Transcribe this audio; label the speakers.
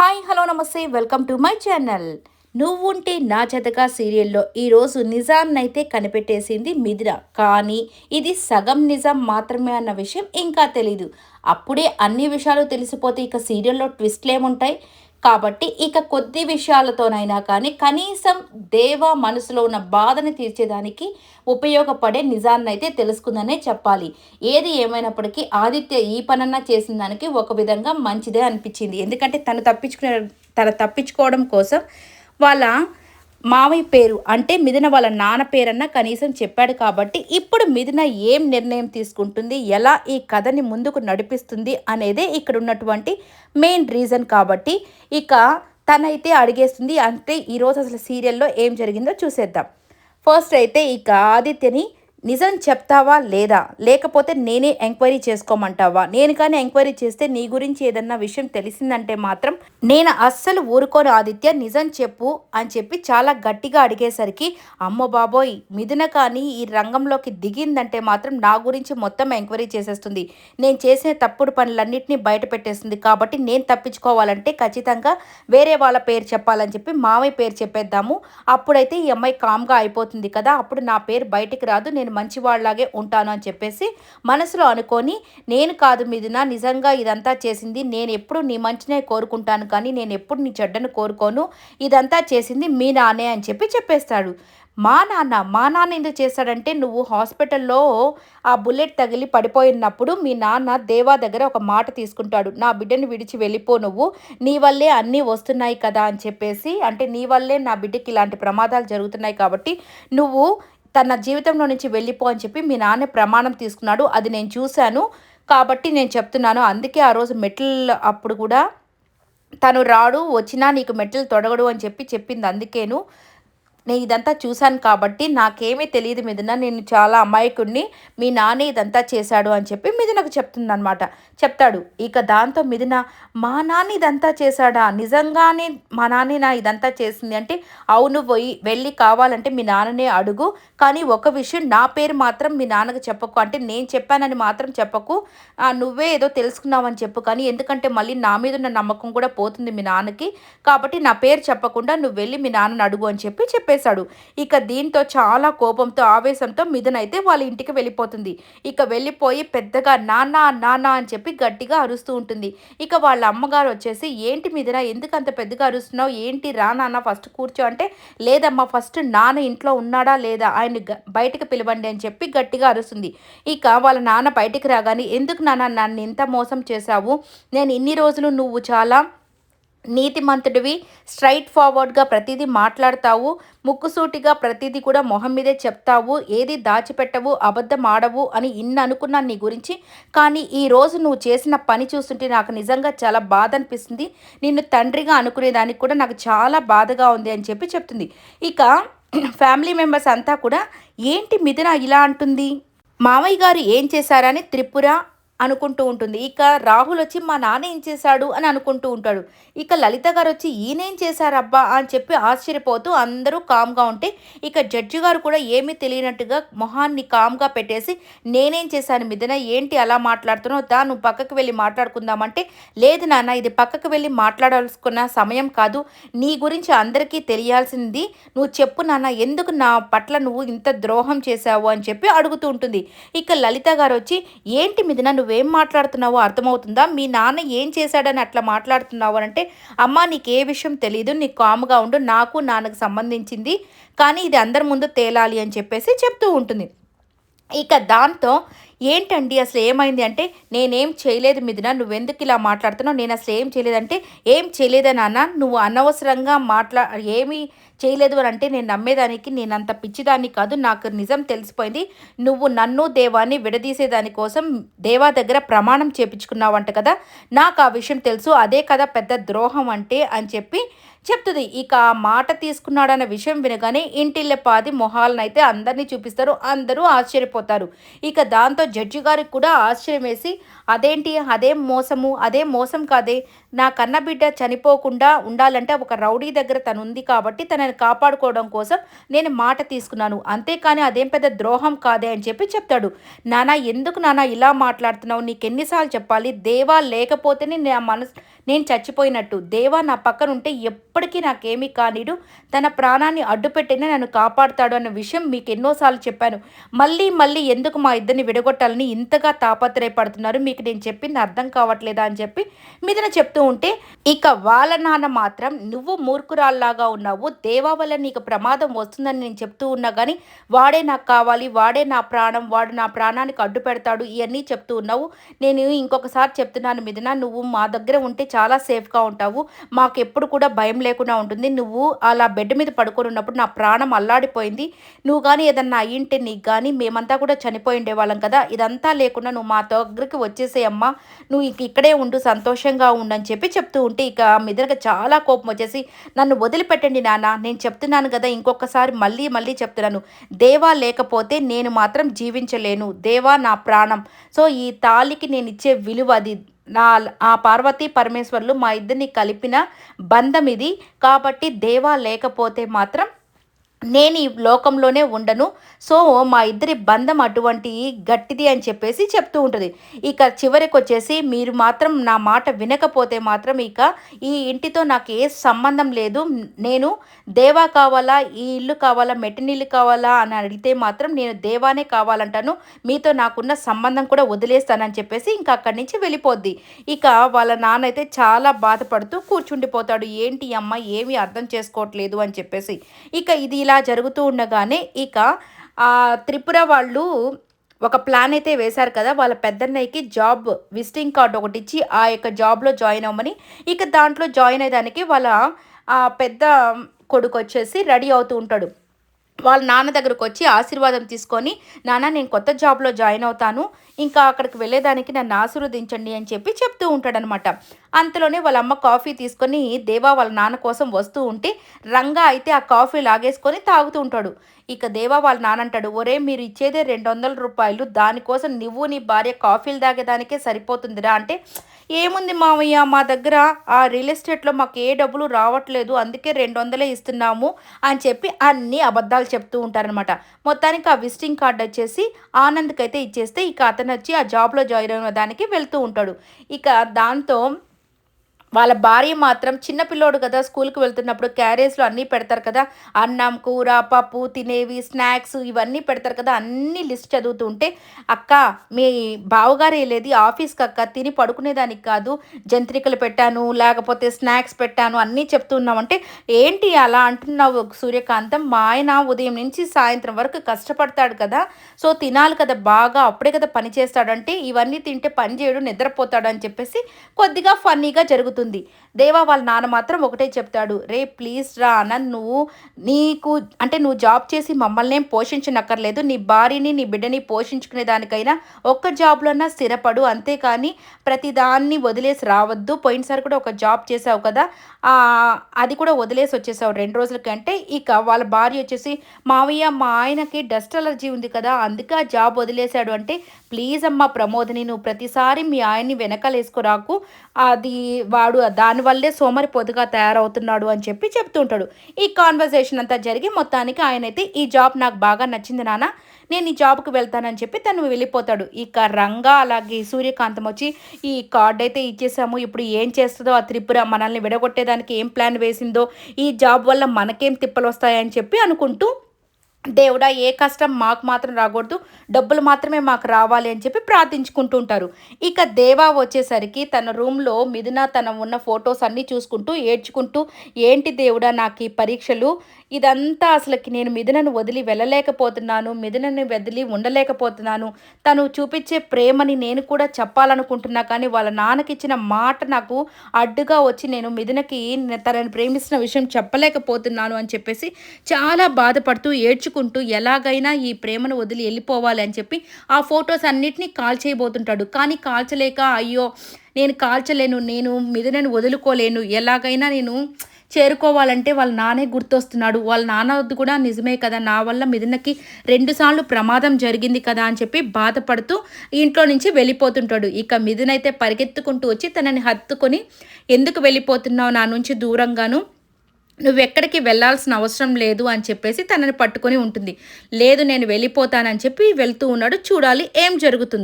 Speaker 1: Hi hello నమస్తే welcome to my channel. నువ్వుంటే నా జతగా సీరియల్లో ఈరోజు నిజాన్నైతే కనిపెట్టేసింది మిథున. కానీ ఇది సగం నిజం మాత్రమే అన్న విషయం ఇంకా తెలీదు. అప్పుడే అన్ని విషయాలు తెలిసిపోతే ఇక సీరియల్లో ట్విస్ట్లు ఏముంటాయి కాబట్టి ఇక కొద్ది విషయాలతోనైనా కానీ కనీసం దేవ మనసులో ఉన్న బాధని తీర్చేదానికి ఉపయోగపడే నిజాన్నైతే తెలుసుకుందనే చెప్పాలి. ఏది ఏమైనప్పటికీ ఆదిత్య ఈ పనన్నా చేసిన దానికి ఒక విధంగా మంచిదే అనిపించింది. ఎందుకంటే తను తప్పించుకునే తను తప్పించుకోవడం కోసం వాళ్ళ మావయ్య పేరు అంటే మిథున వాళ్ళ నాన్న పేరన్న కనీసం చెప్పాడు కాబట్టి ఇప్పుడు మిథున ఏం నిర్ణయం తీసుకుంటుంది? ఎలా ఈ కథని ముందుకు నడిపిస్తుంది? అనేదే ఇక్కడ ఉన్నటువంటి మెయిన్ రీజన్ కాబట్టి ఇక తనైతే అడిగేస్తుంది అంటే ఈరోజు అసలు సీరియల్లో ఏం జరిగిందో చూసేద్దాం. ఫస్ట్ అయితే ఇక ఆదిత్యని నిజం చెప్తావా లేదా? లేకపోతే నేనే ఎంక్వైరీ చేసుకోమంటావా? నేను కానీ ఎంక్వైరీ చేస్తే నీ గురించి ఏదన్నా విషయం తెలిసిందంటే మాత్రం నేను అస్సలు ఊరుకోను ఆదిత్య నిజం చెప్పు అని చెప్పి చాలా గట్టిగా అడిగేసరికి అమ్మ బాబోయ్ మిథున కానీ ఈ రంగంలోకి దిగిందంటే మాత్రం నా గురించి మొత్తం ఎంక్వైరీ చేసేస్తుంది. నేను చేసిన తప్పుడు పనులన్నింటినీ బయట పెట్టేస్తుంది కాబట్టి నేను తప్పించుకోవాలంటే ఖచ్చితంగా వేరే వాళ్ళ పేరు చెప్పాలని చెప్పి మామయ్య పేరు చెప్పేద్దాము. అప్పుడైతే ఈ అమ్మాయి కామ్గా అయిపోతుంది కదా అప్పుడు నా పేరు బయటికి రాదు నేను నేను మంచివాళ్ళలాగే ఉంటాను అని చెప్పేసి మనసులో అనుకొని నేను కాదు మీదిన నిజంగా ఇదంతా చేసింది నేను ఎప్పుడు నీ మంచినే కోరుకుంటాను కానీ నేను ఎప్పుడు నీ చెడ్డను కోరుకోను ఇదంతా చేసింది మీ నానే అని చెప్పి చెప్పేస్తాడు. మా నాన్న మా నాన్న ఎందుకు చేస్తాడంటే నువ్వు హాస్పిటల్లో ఆ బుల్లెట్ తగిలి పడిపోయినప్పుడు మీ నాన్న దేవా దగ్గర ఒక మాట తీసుకుంటాడు నా బిడ్డను విడిచి వెళ్ళిపో నువ్వు నీ వల్లే అన్నీ వస్తున్నాయి కదా అని చెప్పేసి అంటే నీ వల్లే నా బిడ్డకి ఇలాంటి ప్రమాదాలు జరుగుతున్నాయి కాబట్టి నువ్వు తన జీవితంలో నుంచి వెళ్ళిపో అని చెప్పి మీ నాన్న ప్రమాణం తీసుకున్నాడు. అది నేను చూశాను కాబట్టి నేను చెప్తున్నాను. అందుకే ఆ రోజు మెట్ల అప్పుడు కూడా తను రాడు వచ్చినా నీకు మెట్లు తొడగడు అని చెప్పి చెప్పింది అందుకేను. నేను ఇదంతా చూశాను కాబట్టి నాకేమీ తెలియదు మిథున. నేను చాలా అమాయకుడిని. మీ నాన్న ఇదంతా చేశాడు అని చెప్పి మిథునకు చెప్తుందనమాట చెప్తాడు ఇక దాంతో మిథున మా నాన్న ఇదంతా చేశాడా? నిజంగానే మా నాన్న నా ఇదంతా చేసింది అంటే అవును పోయి వెళ్ళి కావాలంటే మీ నాన్ననే అడుగు. కానీ ఒక విషయం నా పేరు మాత్రం మీ నాన్నకు చెప్పకు. అంటే నేను చెప్పానని మాత్రం చెప్పకు. నువ్వే ఏదో తెలుసుకున్నావని చెప్పు. కానీ ఎందుకంటే మళ్ళీ నా మీద ఉన్న నమ్మకం కూడా పోతుంది మీ నాన్నకి. కాబట్టి నా పేరు చెప్పకుండా నువ్వు వెళ్ళి మీ నాన్నని అడుగు అని చెప్పి చెప్పేసి చంపేశాడు ఇక దీంతో చాలా కోపంతో ఆవేశంతో మిథున్ అయితే వాళ్ళ ఇంటికి వెళ్ళిపోతుంది. ఇక వెళ్ళిపోయి పెద్దగా నాన్న నాన్న అని చెప్పి గట్టిగా అరుస్తూ ఉంటుంది. ఇక వాళ్ళ అమ్మగారు వచ్చేసి ఏంటి మిథున ఎందుకు అంత పెద్దగా అరుస్తున్నావు? ఏంటి రా నాన్న ఫస్ట్ కూర్చో అంటే లేదమ్మా ఫస్ట్ నాన్న ఇంట్లో ఉన్నాడా లేదా? ఆయన బయటకు పిలవండి అని చెప్పి గట్టిగా అరుస్తుంది. ఇక వాళ్ళ నాన్న బయటికి రాగానే ఎందుకు నాన్న నన్ను ఇంత మోసం చేశావు? నేను ఇన్ని రోజులు నువ్వు చాలా నీతిమంతుడివి. స్ట్రైట్ ఫార్వర్డ్గా ప్రతిదీ మాట్లాడతావు. ముక్కుసూటిగా ప్రతిదీ కూడా మొహం మీదే చెప్తావు. ఏది దాచిపెట్టవు అబద్ధం ఆడవు అని ఇన్ని అనుకున్నాను నీ గురించి. కానీ ఈ రోజు నువ్వు చేసిన పని చూస్తుంటే నాకు నిజంగా చాలా బాధ అనిపిస్తుంది నిన్ను తండ్రిగా అనుకునేదానికి కూడా నాకు చాలా బాధగా ఉంది అని చెప్పి చెప్తుంది. ఇక ఫ్యామిలీ మెంబర్స్ అంతా కూడా ఏంటి మిథున ఇలా అంటుంది? మావయ్య గారు ఏం చేశారని త్రిపుర అనుకుంటూ ఉంటుంది. ఇక రాహుల్ వచ్చి మా నాన్న ఏం చేశాడు? అని అనుకుంటూ ఉంటాడు. ఇక లలిత గారు వచ్చి ఈయనేం చేశారబ్బా? అని చెప్పి ఆశ్చర్యపోతూ అందరూ కామ్గా ఉంటే ఇక జడ్జి గారు కూడా ఏమీ తెలియనట్టుగా మొహాన్ని కామ్గా పెట్టేసి నేనేం చేశాను మిథున? ఏంటి అలా మాట్లాడుతున్నావు? దా నువ్వు పక్కకు వెళ్ళి మాట్లాడుకుందామంటే లేదు నాన్న ఇది పక్కకు వెళ్ళి మాట్లాడాల్సుకున్న సమయం కాదు. నీ గురించి అందరికీ తెలియాల్సింది నువ్వు చెప్పు నాన్న ఎందుకు నా పట్ల నువ్వు ఇంత ద్రోహం చేశావు? అని చెప్పి అడుగుతూ ఉంటుంది. ఇక లలిత గారు వచ్చి ఏంటి మిథున? నువ్వు నువ్వేం మాట్లాడుతున్నావో అర్థమవుతుందా? మీ నాన్న ఏం చేశాడని అట్లా మాట్లాడుతున్నావు అంటే అమ్మ నీకు ఏ విషయం తెలియదు నీకు కాముగా ఉండు నాకు నాన్నకు సంబంధించింది కానీ ఇది అందరి ముందు తేలాలి అని చెప్పేసి చెప్తూ ఉంటుంది. ఇక దాంతో ఏంటండి అసలు ఏమైంది అంటే నేనేం చేయలేదు మిదిన నువ్వెందుకు ఇలా మాట్లాడుతున్నావు? నేను అసలు ఏం చేయలేదంటే ఏం చేయలేదని నాన్న? నువ్వు అనవసరంగా మాట్లా ఏమీ చేయలేదు అని అంటే నేను నమ్మేదానికి నేను అంత పిచ్చిదాన్ని కాదు నాకు నిజం తెలిసిపోయింది. నువ్వు నన్ను దేవాన్ని విడదీసేదాని కోసం దేవా దగ్గర ప్రమాణం చేపించుకున్నావంట కదా. నాకు ఆ విషయం తెలుసు అదే కదా పెద్ద ద్రోహం అంటే అని చెప్పి చెప్తుంది. ఇక ఆ మాట తీసుకున్నాడన్న విషయం వినగానే ఇంటిల్లపాది మొహాలనైతే అందరినీ చూపిస్తారు. అందరూ ఆశ్చర్యపోతారు. ఇక దాంతో జడ్జి గారికి కూడా ఆశ్చర్యం వేసి అదేంటి? అదే మోసము? అదే మోసం కాదే? నా కన్న బిడ్డ చనిపోకుండా ఉండాలంటే ఒక రౌడీ దగ్గర తను ఉంది కాబట్టి తనని కాపాడుకోవడం కోసం నేను మాట తీసుకున్నాను. అంతేకాని అదేం పెద్ద ద్రోహం కాదే అని చెప్పి చెప్తాడు. నానా ఎందుకు నానా ఇలా మాట్లాడుతున్నావు? నీకు ఎన్నిసార్లు చెప్పాలి? దేవా లేకపోతేనే నా మనసు నేను చచ్చిపోయినట్టు. దేవా నా పక్కన ఉంటే ఎప్పటికీ నాకేమీ కానీడు. తన ప్రాణాన్ని అడ్డుపెట్టినే నన్ను కాపాడుతాడు అన్న విషయం మీకు ఎన్నోసార్లు చెప్పాను. మళ్ళీ మళ్ళీ ఎందుకు మా ఇద్దరిని విడగొట్టాలని ఇంతగా తాపత్రయపడుతున్నారు? మీకు నేను చెప్పింది అర్థం కావట్లేదా అని చెప్పి మీదన చెప్తూ ఉంటే ఇక వాళ్ళ నాన్న మాత్రం నువ్వు మూర్ఖురాల్లాగా ఉన్నావు. దేవా వల్ల నీకు ప్రమాదం వస్తుందని నేను చెప్తూ ఉన్నా కానీ వాడే నాకు కావాలి. వాడే నా ప్రాణం. వాడు నా ప్రాణానికి అడ్డు పెడతాడు ఇవన్నీ చెప్తూ ఉన్నావు. నేను ఇంకొకసారి చెప్తున్నాను మీదన నువ్వు మా దగ్గర ఉంటే చాలా సేఫ్గా ఉంటావు. మాకు ఎప్పుడు కూడా భయం లేకుండా ఉంటుంది. నువ్వు అలా బెడ్ మీద పడుకొని ఉన్నప్పుడు నా ప్రాణం అల్లాడిపోయింది. నువ్వు కానీ ఏదన్నా అయ్యింటే నీకు కానీ మేమంతా కూడా చనిపోయి ఉండేవాళ్ళం కదా. ఇదంతా లేకుండా నువ్వు మా దగ్గరికి వచ్చేసేయమ్మా నువ్వు ఇక ఇక్కడే ఉండు సంతోషంగా ఉండని చెప్పి చెప్తూ ఉంటే ఇక మిదనగా చాలా కోపం వచ్చేసి నన్ను వదిలిపెట్టండి నాన్న. నేను చెప్తున్నాను కదా ఇంకొకసారి మళ్ళీ మళ్ళీ చెప్తున్నాను. దేవా లేకపోతే నేను మాత్రం జీవించలేను. దేవా నా ప్రాణం. సో ఈ తాళికి నేను ఇచ్చే విలువ అది. నా ఆ పార్వతీ పరమేశ్వర్లు మా ఇద్దరిని కలిపిన బంధం ఇది. కాబట్టి దేవా లేకపోతే మాత్రం నేను ఈ లోకంలోనే ఉండను. సో మా ఇద్దరి బంధం అటువంటి గట్టిది అని చెప్పేసి చెప్తూ ఉంటుంది. ఇక చివరికి వచ్చేసి మీరు మాత్రం నా మాట వినకపోతే మాత్రం ఇక ఈ ఇంటితో నాకు ఏ సంబంధం లేదు. నేను దేవా కావాలా ఈ ఇల్లు కావాలా మెట్టినిల్లు కావాలా అని అడిగితే మాత్రం నేను దేవానే కావాలంటాను. మీతో నాకున్న సంబంధం కూడా వదిలేస్తానని చెప్పేసి ఇంకా అక్కడి నుంచి వెళ్ళిపోద్ది. ఇక వాళ్ళ నాన్న అయితే చాలా బాధపడుతూ కూర్చుండిపోతాడు. ఏంటి అమ్మ ఏమీ అర్థం చేసుకోవట్లేదు అని చెప్పేసి. ఇక ఇది ఇలా జరుగుతూ ఉండగానే ఇక ఆ త్రిపుర వాళ్ళు ఒక ప్లాన్ అయితే వేశారు కదా వాళ్ళ పెద్దన్నయ్యకి జాబ్ విజిటింగ్ కార్డ్ ఒకటి ఇచ్చి ఆ యొక్క జాబ్లో జాయిన్ అవ్వమని. ఇక దాంట్లో జాయిన్ అయ్యడానికి వాళ్ళ ఆ పెద్ద కొడుకు వచ్చేసి రెడీ అవుతూ ఉంటాడు. వాళ్ళ నాన్న దగ్గరకు వచ్చి ఆశీర్వాదం తీసుకొని నాన్న నేను కొత్త జాబ్లో జాయిన్ అవుతాను. ఇంకా అక్కడికి వెళ్ళేదానికి నన్ను ఆశీర్వదించండి అని చెప్పి చెప్తూ ఉంటాడనమాట అంతలోనే వాళ్ళ అమ్మ కాఫీ తీసుకొని దేవా వాళ్ళ నాన్న కోసం వస్తూ ఉంటే రంగా అయితే ఆ కాఫీ లాగేసుకొని తాగుతూ ఉంటాడు. ఇక దేవా వాళ్ళ నాన్న అంటాడు ఒరే మీరు ఇచ్చేదే రెండు వందల రూపాయలు. దానికోసం నువ్వు నీ భార్య కాఫీలు తాగేదానికే సరిపోతుందిరా అంటే ఏముంది మామయ్య మా దగ్గర ఆ రియల్ ఎస్టేట్లో మాకు ఏ డబ్బులు రావట్లేదు అందుకే రెండు వందలే ఇస్తున్నాము అని చెప్పి అన్ని అబద్ధాలు చెప్తూ ఉంటారనమాట మొత్తానికి ఆ విజిటింగ్ కార్డు వచ్చేసి ఆనంద్కి అయితే ఇచ్చేస్తే ఇక అతను వచ్చి ఆ జాబ్లో జాయిన్ అయిన దానికి వెళ్తూ ఉంటాడు. ఇక దాంతో వాళ్ళ భార్య మాత్రం చిన్న పిల్లోడు కదా స్కూల్కి వెళ్తున్నప్పుడు క్యారేజ్లో అన్నీ పెడతారు కదా. అన్నం కూర పప్పు తినేవి స్నాక్స్ ఇవన్నీ పెడతారు కదా. అన్ని లిస్ట్ చదువుతూ ఉంటే అక్క మీ బావగారు వెళ్ళేది ఆఫీస్కి అక్క తిని పడుకునేదానికి కాదు. జంత్రికలు పెట్టాను లేకపోతే స్నాక్స్ పెట్టాను అన్నీ చెప్తున్నామంటే ఏంటి అలా అంటున్నావు సూర్యకాంతం? మా ఆయన ఉదయం నుంచి సాయంత్రం వరకు కష్టపడతాడు కదా. సో తినాలి కదా బాగా అప్పుడే కదా పని చేస్తాడంటే ఇవన్నీ తింటే పని చేయడు నిద్రపోతాడు అని చెప్పేసి కొద్దిగా ఫన్నీగా జరుగుతుంది అవుతుంది దేవా వాళ్ళ నాన్న మాత్రం ఒకటే చెప్తాడు రే ప్లీజ్ రా అన్న నువ్వు నీకు అంటే నువ్వు జాబ్ చేసి మమ్మల్ని పోషించనక్కర్లేదు. నీ భార్యని నీ బిడ్డని పోషించుకునే దానికైనా ఒక్క జాబ్లోనా స్థిరపడు. అంతేకాని ప్రతిదాన్ని వదిలేసి రావద్దు. పోయినసారి కూడా ఒక జాబ్ చేసావు కదా అది కూడా వదిలేసి వచ్చేసావు రెండు రోజులకి అంటే ఇక వాళ్ళ భార్య వచ్చేసి మావయ్య మా ఆయనకి డస్ట్ అలర్జీ ఉంది కదా అందుకే ఆ జాబ్ వదిలేశాడు. అంటే ప్లీజ్ అమ్మ ప్రమోదిని నువ్వు ప్రతిసారి మీ ఆయన్ని వెనకలేసుకురాకు అది వాడు దానివల్లే సోమరిపోతుగా తయారవుతున్నాడు అని చెప్పి చెప్తుంటాడు. ఈ కాన్వర్జేషన్ అంతా జరిగి మొత్తానికి ఆయన అయితే ఈ జాబ్ నాకు బాగా నచ్చింది నాన్న నేను ఈ జాబ్కి వెళ్తానని చెప్పి తను వెళ్ళిపోతాడు. ఇక రంగా అలాగే సూర్యకాంతం వచ్చి ఈ కార్డ్ అయితే ఇచ్చేసాము ఇప్పుడు ఏం చేస్తుందో ఆ త్రిపుర మనల్ని విడగొట్టేదానికి ఏం ప్లాన్ వేసిందో ఈ జాబ్ వల్ల మనకేం తిప్పలు వస్తాయని చెప్పి అనుకుంటూ దేవుడా ఏ కష్టం మాకు మాత్రం రాకూడదు. డబ్బులు మాత్రమే మాకు రావాలి అని చెప్పి ప్రార్థించుకుంటూ ఉంటారు. ఇక దేవా వచ్చేసరికి తన రూమ్లో మిథున తన ఉన్న ఫొటోస్ అన్నీ చూసుకుంటూ ఏడ్చుకుంటూ ఏంటి దేవుడా నాకు ఈ పరీక్షలు? ఇదంతా అసలుకి నేను మిథునను వదిలి వెళ్ళలేకపోతున్నాను మిథునని వదిలి ఉండలేకపోతున్నాను. తను చూపించే ప్రేమని నేను కూడా చెప్పాలనుకుంటున్నా కానీ వాళ్ళ నాన్నకిచ్చిన మాట నాకు అడ్డుగా వచ్చి నేను మిథునకి తనని ప్రేమిస్తున్న విషయం చెప్పలేకపోతున్నాను అని చెప్పేసి చాలా బాధపడుతూ ఏడ్చుకుంటూ ఎలాగైనా ఈ ప్రేమను వదిలి వెళ్ళిపోవాలి అని చెప్పి ఆ ఫొటోస్ అన్నిటినీ కాల్ చేయబోతుంటాడు కానీ కాల్చలేక అయ్యో నేను కాల్చలేను నేను మిథునని వదులుకోలేను ఎలాగైనా నేను చేరుకోవాలంటే వాళ్ళ నానే గుర్తొస్తున్నాడు. వాళ్ళ నాన్న కూడా నిజమే కదా నా వల్ల మిథునకి రెండుసార్లు ప్రమాదం జరిగింది కదా అని చెప్పి బాధపడుతూ ఇంట్లో నుంచి వెళ్ళిపోతుంటాడు. ఇక మిథునైతే పరిగెత్తుకుంటూ వచ్చి తనని హత్తుకొని ఎందుకు వెళ్ళిపోతున్నావు నా నుంచి దూరంగాను? నువ్వు ఎక్కడికి వెళ్ళాల్సిన అవసరం లేదు అని చెప్పేసి తనని పట్టుకొని ఉంటుంది. లేదు నేను వెళ్ళిపోతానని చెప్పి వెళ్తూ ఉన్నాడు. చూడాలి ఏం జరుగుతుంది.